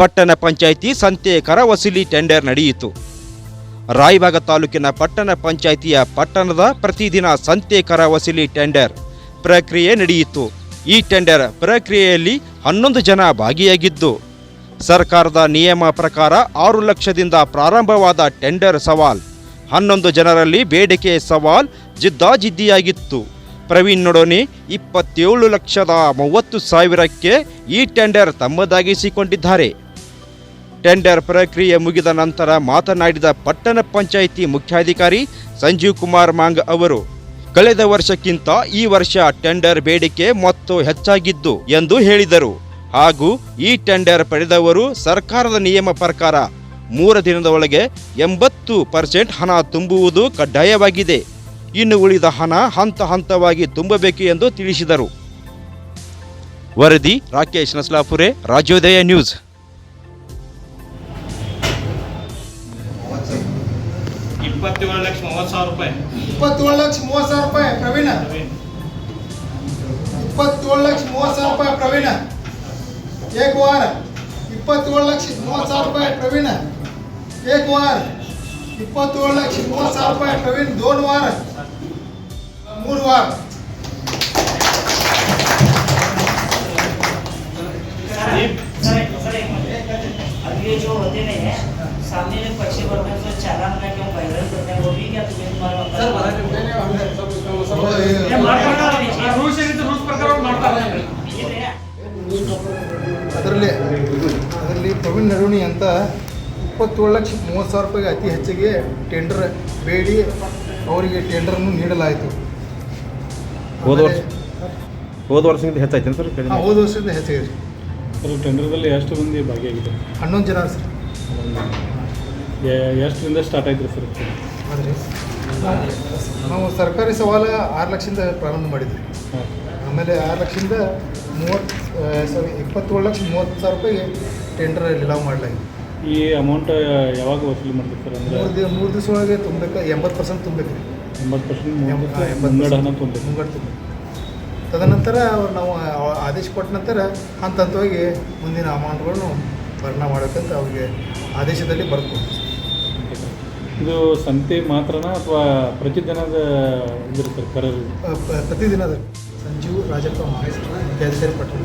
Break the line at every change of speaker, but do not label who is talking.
ಪಟ್ಟಣ ಪಂಚಾಯಿತಿ ಸಂತೆ ಕರ ವಸೂಲಿ ಟೆಂಡರ್ ನಡೆಯಿತು. ರಾಯಬಾಗ ತಾಲೂಕಿನ ಪಟ್ಟಣ ಪಂಚಾಯಿತಿಯ ಪಟ್ಟಣದ ಪ್ರತಿದಿನ ಸಂತೆ ಕರ ವಸೂಲಿ ಟೆಂಡರ್ ಪ್ರಕ್ರಿಯೆ ನಡೆಯಿತು. ಈ ಟೆಂಡರ್ ಪ್ರಕ್ರಿಯೆಯಲ್ಲಿ ಹನ್ನೊಂದು ಜನ ಭಾಗಿಯಾಗಿದ್ದು, ಸರ್ಕಾರದ ನಿಯಮ ಪ್ರಕಾರ ಆರು ಲಕ್ಷದಿಂದ ಪ್ರಾರಂಭವಾದ ಟೆಂಡರ್ ಸವಾಲ್, ಹನ್ನೊಂದು ಜನರಲ್ಲಿ ಬೇಡಿಕೆ ಸವಾಲ್ ಜಿದ್ದಾಜಿದ್ದಿಯಾಗಿತ್ತು. ಪ್ರವೀಣ್ ನೊಡೋನಿ ಇಪ್ಪತ್ತೇಳು ಲಕ್ಷದ ಮೂವತ್ತು ಸಾವಿರಕ್ಕೆ ಈ ಟೆಂಡರ್ ತಮ್ಮದಾಗಿಸಿಕೊಂಡಿದ್ದಾರೆ. ಟೆಂಡರ್ ಪ್ರಕ್ರಿಯೆ ಮುಗಿದ ನಂತರ ಮಾತನಾಡಿದ ಪಟ್ಟಣ ಪಂಚಾಯಿತಿ ಮುಖ್ಯಾಧಿಕಾರಿ ಸಂಜೀವ್ ಕುಮಾರ್ ಮಾಂಗ್ ಅವರು, ಕಳೆದ ವರ್ಷಕ್ಕಿಂತ ಈ ವರ್ಷ ಟೆಂಡರ್ ಬೇಡಿಕೆ ಮೊತ್ತ ಹೆಚ್ಚಾಗಿದ್ದು ಎಂದು ಹೇಳಿದರು. ಹಾಗೂ ಈ ಟೆಂಡರ್ ಪಡೆದವರು ಸರ್ಕಾರದ ನಿಯಮ ಪ್ರಕಾರ ಮೂರು ದಿನದ ಒಳಗೆ ಎಂಬತ್ತು ಪರ್ಸೆಂಟ್ ಹಣ ತುಂಬುವುದು ಕಡ್ಡಾಯವಾಗಿದೆ. ಇನ್ನು ಉಳಿದ ಹಣ ಹಂತ ಹಂತವಾಗಿ ತುಂಬಬೇಕು ಎಂದು ತಿಳಿಸಿದರು. ವರದಿ ರಾಕೇಶ್ ನಸ್ಲಾಪುರೆ, ರಾಜ್ಯೋದಯ ನ್ಯೂಸ್.
ಇಪ್ಪತ್ತೇಳು ಲಕ್ಷ ಮೂವತ್ತು ಸಾವಿರ ರೂಪಾಯಿ
ಇಪ್ಪತ್ತೇಳು ಲಕ್ಷ ಮೂವತ್ತು ಸಾವಿರ ರೂಪಾಯಿ ಪ್ರವೀಣ ಇಪ್ಪತ್ತೇಳು ಲಕ್ಷ ಮೂವತ್ತು ಸಾವಿರ ರೂಪಾಯಿ ಪ್ರವೀಣ ಏಕ್ ವಾರ ಇಪ್ಪತ್ತೇಳು ಲಕ್ಷ ಮೂವತ್ತು ಸಾವಿರ ರೂಪಾಯಿ ಪ್ರವೀಣ ಏಕ್ ವಾರ ಇಪ್ಪತ್ತೇಳು ಲಕ್ಷ ಮೂವತ್ತು ಸಾವಿರ ರೂಪಾಯಿ ಪ್ರವೀಣ್ ದೋನ್ ವಾರ ಮೂರು ವಾರ
सर एक सर एक मिनट अब ये जो होते नहीं है सामने जो पर्चे भरते
ಅದರಲ್ಲಿ ಅದರಲ್ಲಿ ಪ್ರವೀಣ್ ನರವಣಿ ಅಂತ ಇಪ್ಪತ್ತೇಳು ಲಕ್ಷ ಮೂವತ್ತು ಸಾವಿರ ರೂಪಾಯಿಗೆ ಅತಿ ಹೆಚ್ಚಿಗೆ ಟೆಂಡರ್ ಬೇಡಿ ಅವರಿಗೆ ಟೆಂಡರನ್ನು ನೀಡಲಾಯಿತು.
ಹೋದ ವರ್ಷ ಹೋದ ವರ್ಷದಿಂದ ಹೆಚ್ಚಾಯ್ತು ಸರ್?
ಹೋದ ವರ್ಷದಿಂದ ಹೆಚ್ಚಾಗಿದೆ ರೀ.
ಸರ್ ಟೆಂಡರ್ದಲ್ಲಿ ಎಷ್ಟು ಮಂದಿ ಭಾಗಿಯಾಗಿದೆ
ಹನ್ನೊಂದು ಜನ ಸರ್.
ಎಷ್ಟರಿಂದ ಸ್ಟಾರ್ಟ್ ಆಯ್ತು ಸರ್?
ಆದರೆ ನಾವು ಸರ್ಕಾರಿ ಸವಾಲು ಆರು ಲಕ್ಷದಿಂದ ಪ್ರಾರಂಭ ಮಾಡಿದ್ವಿ. ಆಮೇಲೆ ಆರು ಲಕ್ಷದಿಂದ ಮೂವತ್ತು ಸಾರಿ ಇಪ್ಪತ್ತೇಳು ಲಕ್ಷ ಮೂವತ್ತು ಸಾವಿರ ರೂಪಾಯಿಗೆ ಟೆಂಡರ್ ಲಿಲಾವ್ ಮಾಡಲಾಗಿದೆ
ಈ ಅಮೌಂಟ್ ಯಾವಾಗ ವಸೂಲಿ ಮಾಡ್ಬೇಕು ಸರ್ ಅಂದರೆ?
ಮೂರು ದಿನ ಮೂರು ದಿವಸ ಒಳಗೆ ತುಂಬಬೇಕು ಎಂಬತ್ತು ಪರ್ಸೆಂಟ್ ತುಂಬಬೇಕು ರೀ
ಎಂಬತ್ತು ಪರ್ಸೆಂಟ್
ಎಂಬತ್ತು
ಹಣ ತುಂಬಬೇಕು.
ಮುಂಗಡ ತುಂಬಬೇಕು. ತದನಂತರ ಅವ್ರು ನಾವು ಆದೇಶ ಕೊಟ್ಟ ನಂತರ ಹಂತ ಹಂತವಾಗಿ ಮುಂದಿನ ಅಮೌಂಟ್ಗಳನ್ನು ಭರ್ಣ ಮಾಡೋಕ್ಕಂತ ಅವ್ರಿಗೆ ಆದೇಶದಲ್ಲಿ ಬರ್ಕೊಡ್ತೀವಿ
ಇದು ಸಂತೆ ಮಾತ್ರನಾ ಅಥವಾ ಪ್ರತಿದಿನದ ಇದ್ರ ಸರ್ ಕರರು
ಪ್ರತಿದಿನದ ಸಂಜೀವ್ ರಾಜಪ್ಪ ಮಹೇಶ್ ಮುಖ್ಯಾಧಿಕಾರಿ ಪಟ್ಟಣ.